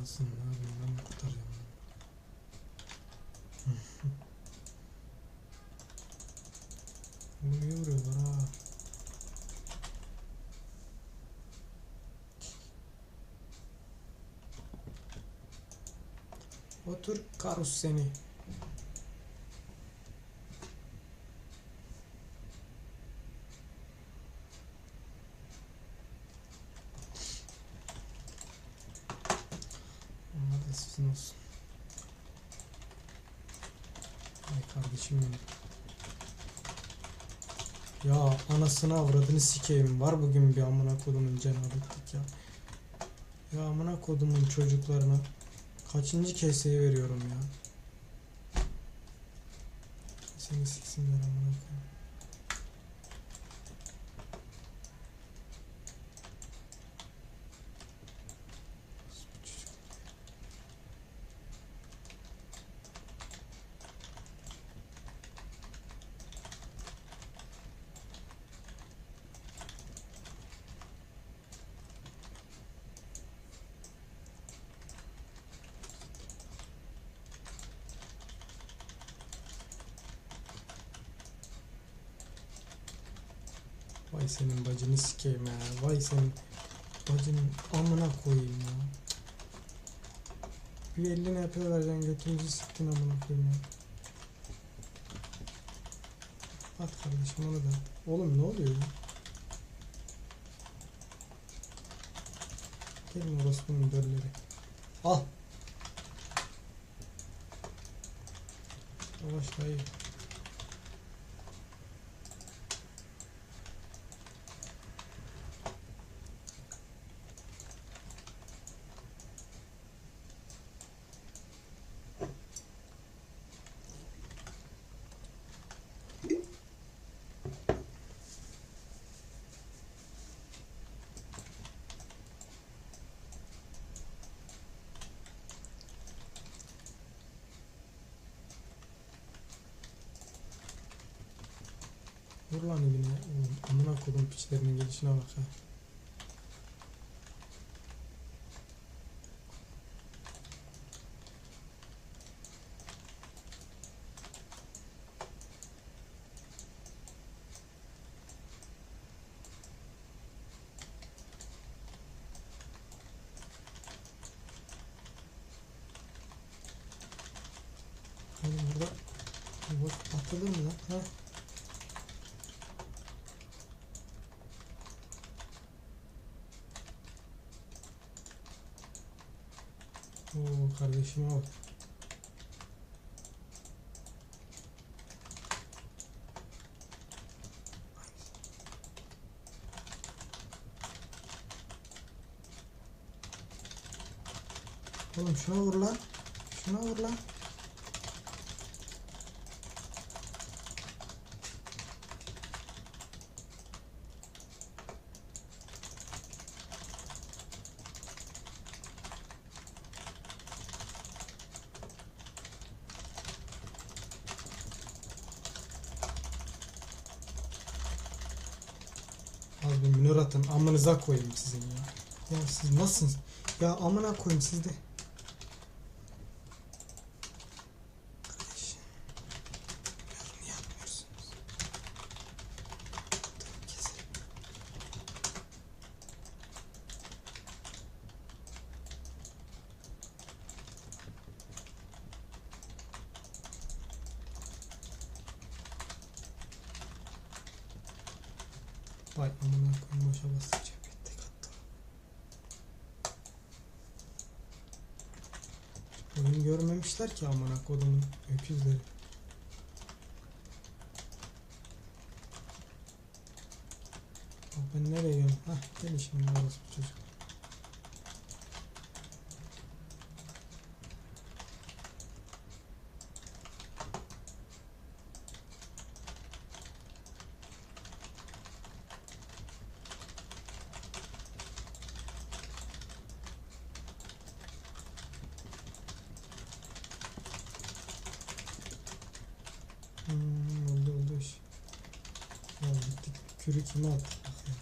Anasını ne yapayım ben mi kurtaracağım? İyi vuruyorlar ha. Otur karus seni. Onlar da sizin olsun. Ay kardeşim benim. Ya anasını avradını sikeyim. Var bugün bir amına kodumun cenabetlik ya. Ya amına kodumun çocuklarına kaçıncı keseyi veriyorum ya. Seni siksinler amına koyayım. Senin bacını sikeyim ya. Vay senin bacının amına koyayım ya. Bir eline yapıyor vereceksin götümüzü siktin amına koyayım ya. At kardeşim onu da. Oğlum ne oluyor ya? Gelin orospunun dölleri. Al. Yavaş dayı. Vur lan evine. Amına kodum piçlerinin gelişine bak ha. Oğlum burada atılır mı lan? Ha? Kardeşime bak. Oğlum şuna vur lan. Şuna vur lan. Minör atın. Amınıza koyayım sizin ya. Ya siz nasılsınız? Ya amına koyayım siz Vay amına koyayım boşa basacağım. Tek attım. Oyunu görmemişler ki amına kodumun öküzleri. Ben nereye gidiyorum? Hah gel şimdi orası bu çocuk. Hmm, oldu oldu iş. Ya gittik kürü kime attık bak ya.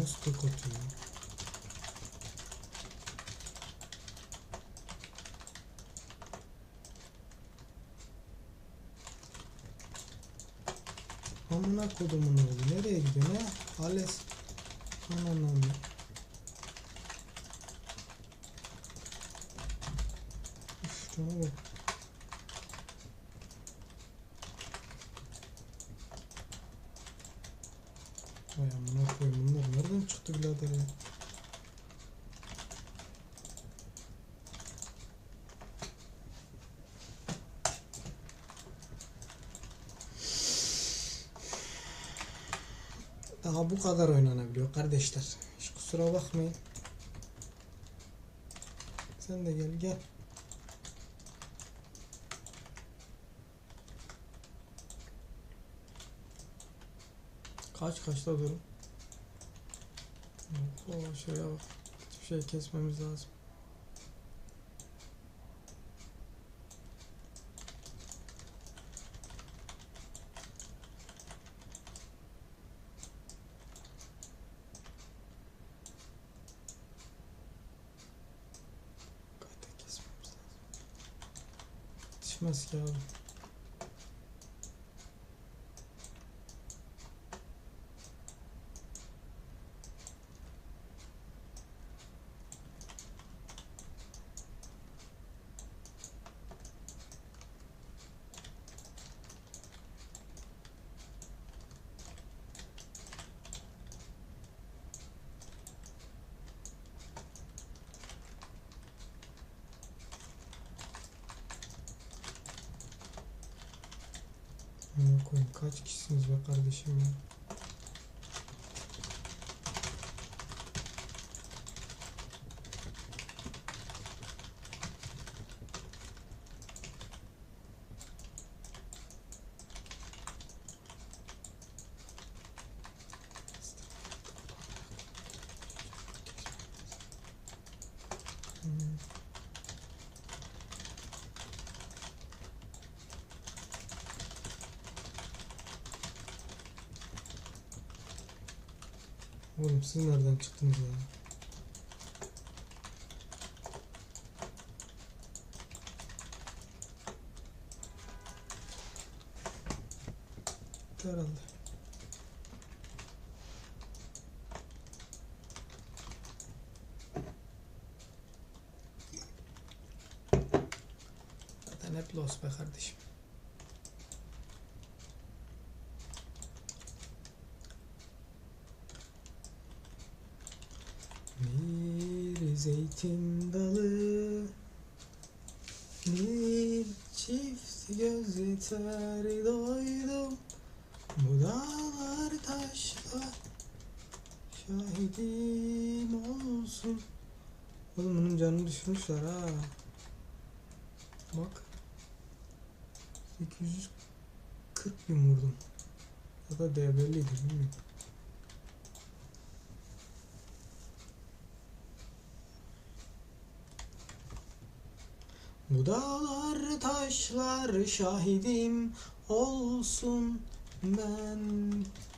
Nasıl tek atıyor? Amına kodumun oğlu nereye gidiyor ne? Hales. Ananam. Üf cana bak. Vay amına koyayım bunlar nereden çıktı birader ya? Daha bu kadar oynanabiliyor kardeşler. Hiç kusura bakmayın. Sen de gel gel. Kaç kaçta durum? Oo, şuraya bak. Hiçbir şey kesmemiz lazım. Kayda kesmemiz lazım. Yetişmez ki abi. Amına koyayım kaç kişisiniz be kardeşim ya? Oğlum siz nereden çıktınız ya? Herhalde. Zaten hep los be kardeşim. Bir zeytin dalı Bir çift göz yeter doydum. Bu dağlar taşlar Şahidim olsun. Oğlum bunun canını düşürmüşler ha. Bak. 840 bin vurdum. Ya da DB'liydi bilmiyorum Bu dağlar taşlar şahidim olsun ben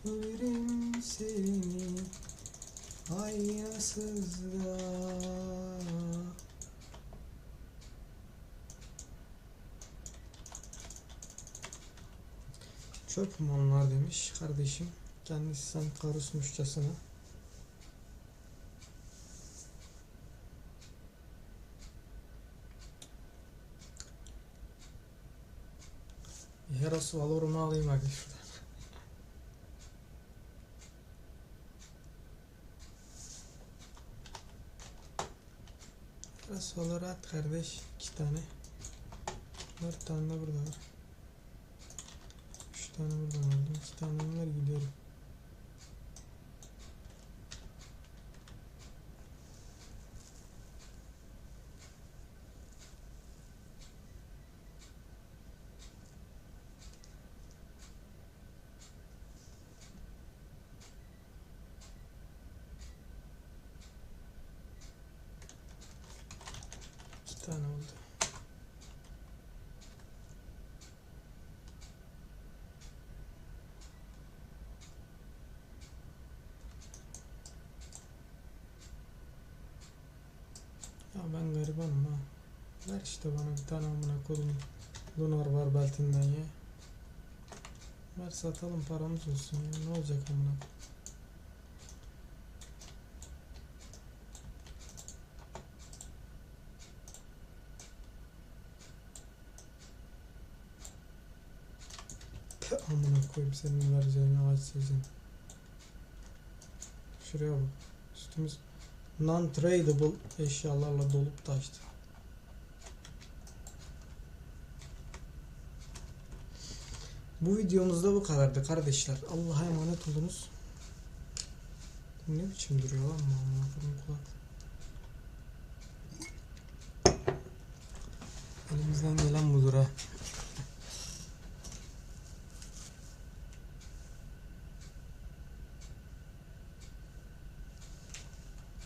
ölürüm seni aynasızda Çöp mü onlar demiş kardeşim kendisi sen karışmışçasına Heros Valor'umu alayım hadi şuradan. Heros Valor at kardeş. iki tane. Dört tane burada var. Üç tane buradan aldım. iki tane var gidiyorum. tane oldu. Ya ben garibanım ha. Ver işte bana bir tane amına kodum Lunar var beltinden ya. Ver satalım paramız olsun ya. Ne olacak amına kodum. Amına koyayım senin vereceğin ağaç sizin. Şuraya bak. Üstümüz non-tradable eşyalarla dolup taştı. Bu videomuzda bu kadardı kardeşler. Allah'a emanet olunuz. Ne biçim duruyor lan koyayım kulak. Elimizden gelen budur ha.